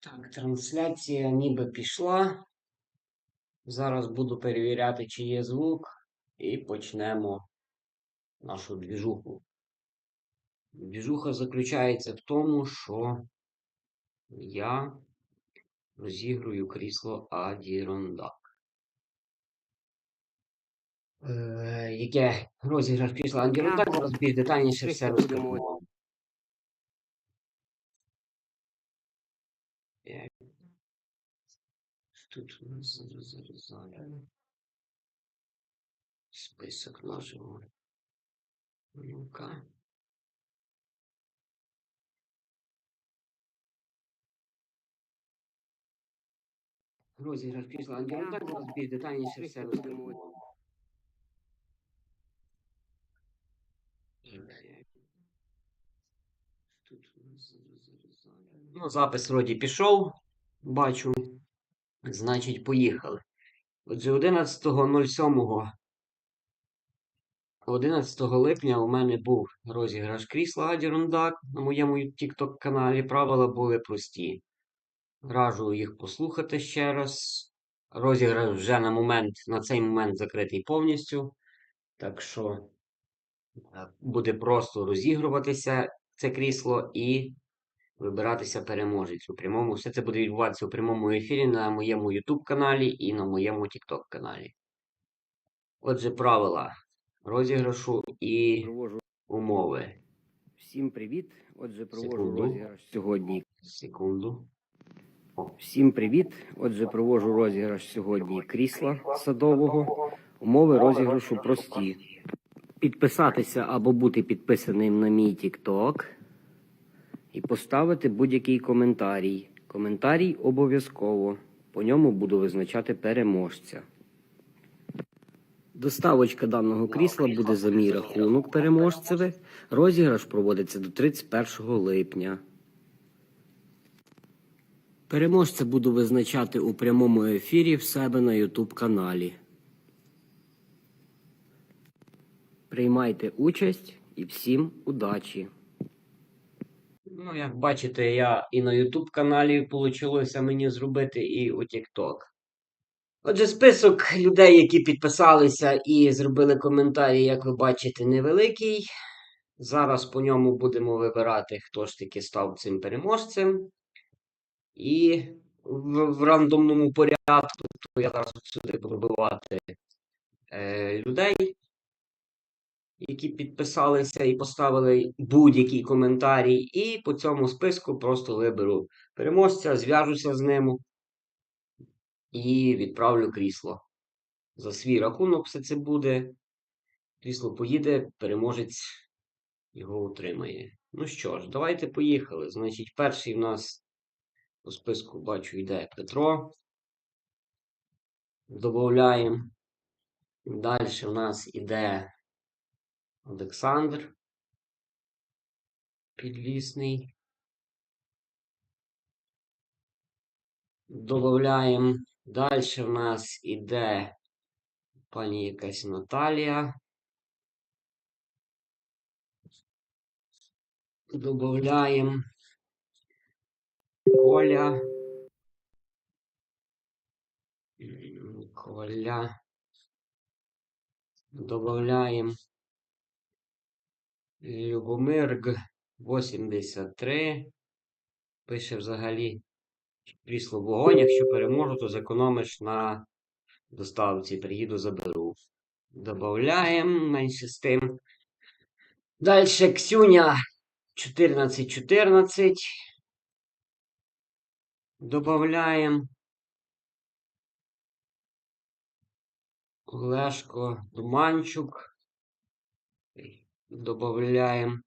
Так, трансляція ніби пішла. Зараз буду перевіряти, чи є звук, і почнемо нашу двіжуху. Двіжуха заключається в тому, що я розігрую крісло Адірондак. Е, яке розіграш крісла Адірондак, зараз більш детальніше все розкажемо. Е, Тут у нас зараз. Список нашого. Ну-ка. Розіграш крісла Андердак, зараз більш детальніше все зараз. Ну, запис вроді пішов, бачу. Значить, поїхали. Отже, 11.07 11 липня у мене був розіграш крісла Адірондак на моєму TikTok каналі. Правила були прості. Раджу їх послухати ще раз. Розіграш вже на момент, на цей момент закритий повністю. Так що е, буде просто розігруватися це крісло і вибиратися переможець у прямому. Все це буде відбуватися у прямому ефірі на моєму YouTube каналі і на моєму TikTok каналі. Отже, правила розіграшу і Провожу умови. всім привіт. Отже, провожу Секунду. розіграш сьогодні. Секунду. Всім привіт. Отже, провожу розіграш сьогодні крісла садового. Умови розіграшу прості. Підписатися або бути підписаним на мій TikTok і поставити будь-який коментарій. Коментарій обов'язково. По ньому буду визначати переможця. Доставочка даного крісла буде за мій рахунок переможцеве. Розіграш проводиться до 31 липня. Переможця буду визначати у прямому ефірі в себе на YouTube каналі. Приймайте участь і всім удачі! Ну, як бачите, я і на YouTube каналі вийшло мені зробити, і у TikTok. Отже, список людей, які підписалися і зробили коментарі, як ви бачите, невеликий. Зараз по ньому будемо вибирати, хто ж таки став цим переможцем. І в, в рандомному порядку, то я зараз сюди буду вибивати е, людей, які підписалися і поставили будь-який коментарі. І по цьому списку просто виберу переможця, зв'яжуся з ним і відправлю крісло. За свій рахунок все це буде. Крісло поїде, переможець його утримає. Ну що ж, давайте поїхали. Значить, перший в нас по списку бачу йде Петро. Добавляємо. Далі в нас іде Олександр. Підлісний. Добавляємо. Далі в нас іде пані якась Наталія. Добавляємо Коля. Коля. Добавляємо Любомир 83. Пише взагалі крісло вогонь. Якщо переможу, то зекономиш на доставці. Приїду, заберу. Добавляємо менше з тим. Далі Ксюня 1414. Добавляємо. Олешко Думанчук. Добавляємо.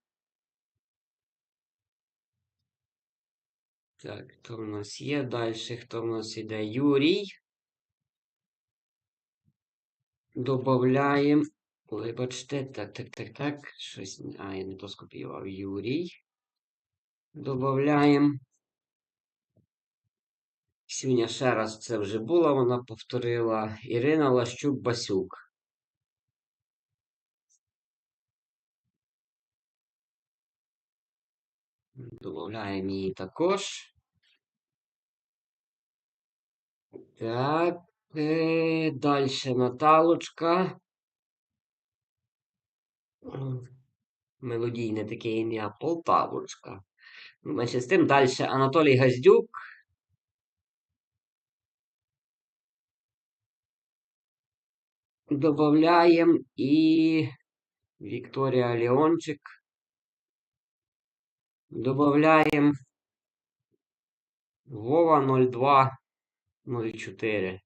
Так, хто в нас є? Далі хто в нас іде? Юрій. Добавляємо. Вибачте, так, так, так, так. Щось. А, я не то скопіював. Юрій. Добавляємо. Сьогодні ще раз це вже була, вона повторила. Ірина Лащук-Басюк. Добавляємо її також. Так, е, далі Наталочка. Мелодійне таке ім'я Полтавочка. Ну, Менше з тим далі Анатолій Газдюк. Добавляємо і Вікторія Леончик. Добавляємо Вова 02 04.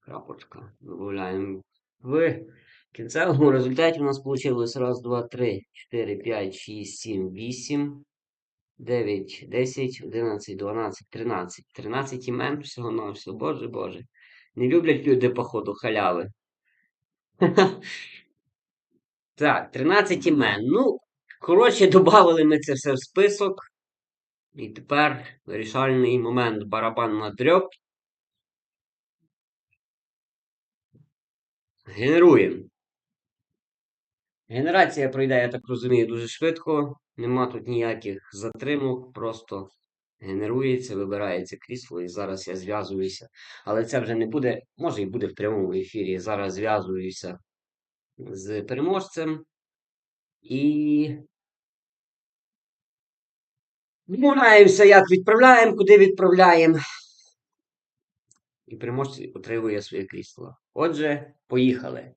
Крапочка. Добавляємо. В кінцевому результаті у нас вийшло раз, два, три, 4, 5, 6, 7, 8, 9, 10, 11, 12, 13. 13 імен всього на всього. Боже Боже. Не люблять люди, походу, халяви. Так, 13 імен. Ну, коротше, додали ми це все в список. І тепер вирішальний момент барабан на дрьоб. Генеруємо. Генерація пройде, я так розумію, дуже швидко. Нема тут ніяких затримок, просто генерується, вибирається крісло, і зараз я зв'язуюся. Але це вже не буде, може і буде в прямому ефірі. Зараз зв'язуюся з переможцем. І домовляємося, як відправляємо, куди відправляємо. І переможець отримує своє крісло. Отже, поїхали.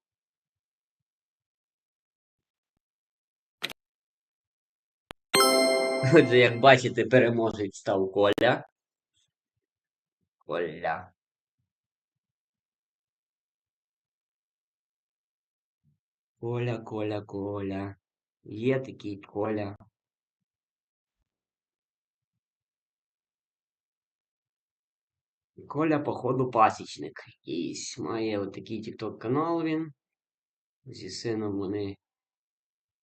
Отже, як бачите, переможець став Коля. Коля. Коля, Коля, Коля. Є такий Коля. Коля, походу, пасічник. Якийсь має отакий тікток канал він. Зі сином вони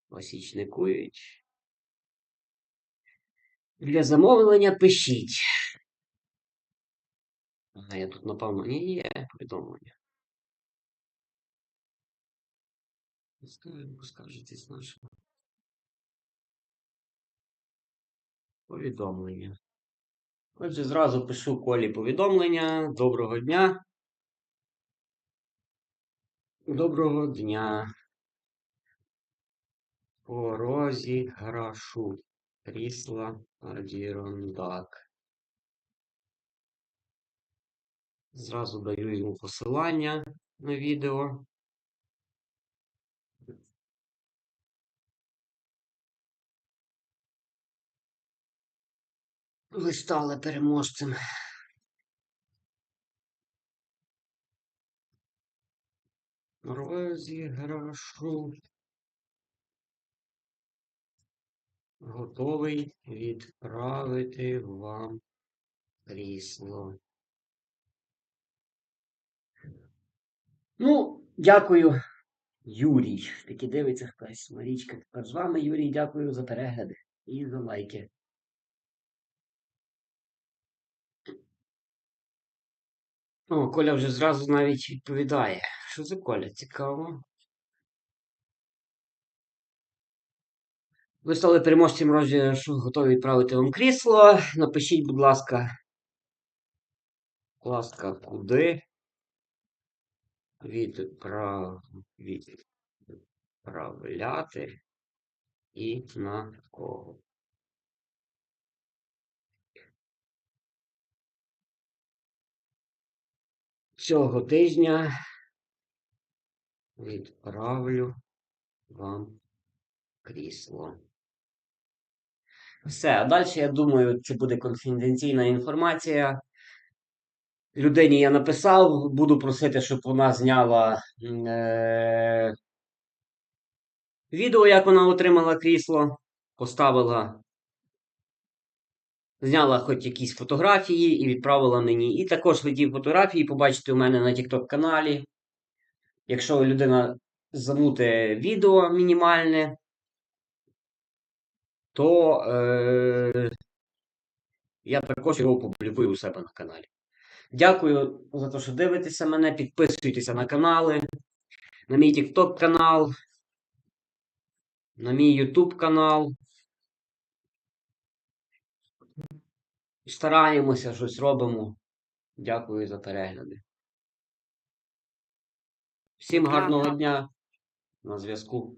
пасічникують. Для замовлення пишіть. Ага, я тут, напевно, ні, є повідомлення. Скажетесь наше. Повідомлення. Отже, зразу пишу Колі повідомлення. Доброго дня. Доброго дня. По розіграшу крісла Адірондак. Зразу даю йому посилання на відео. Ви стали переможцем. Розіграшу. Готовий відправити вам крісло. Ну, дякую, Юрій. Таки дивиться хтось. Марічка тепер з вами, Юрій, дякую за перегляди і за лайки. О, Коля вже зразу навіть відповідає. Що за Коля? Цікаво. Ви стали переможцем розіграшу, готові відправити вам крісло. Напишіть, будь ласка, будь ласка, куди відправ... відправляти і на кого. Цього тижня відправлю вам крісло. Все, а далі, я думаю, це буде конфіденційна інформація. Людині я написав, буду просити, щоб вона зняла е- відео, як вона отримала крісло, поставила, зняла хоч якісь фотографії і відправила мені. І також ви ті фотографії побачите у мене на TikTok каналі. Якщо людина замуте відео мінімальне, то е, я також його опублікую у себе на каналі. Дякую за те, що дивитеся мене. Підписуйтеся на канали, на мій TikTok канал, на мій YouTube канал. Стараємося, щось робимо Дякую за перегляди. Всім гарного дня. На зв'язку.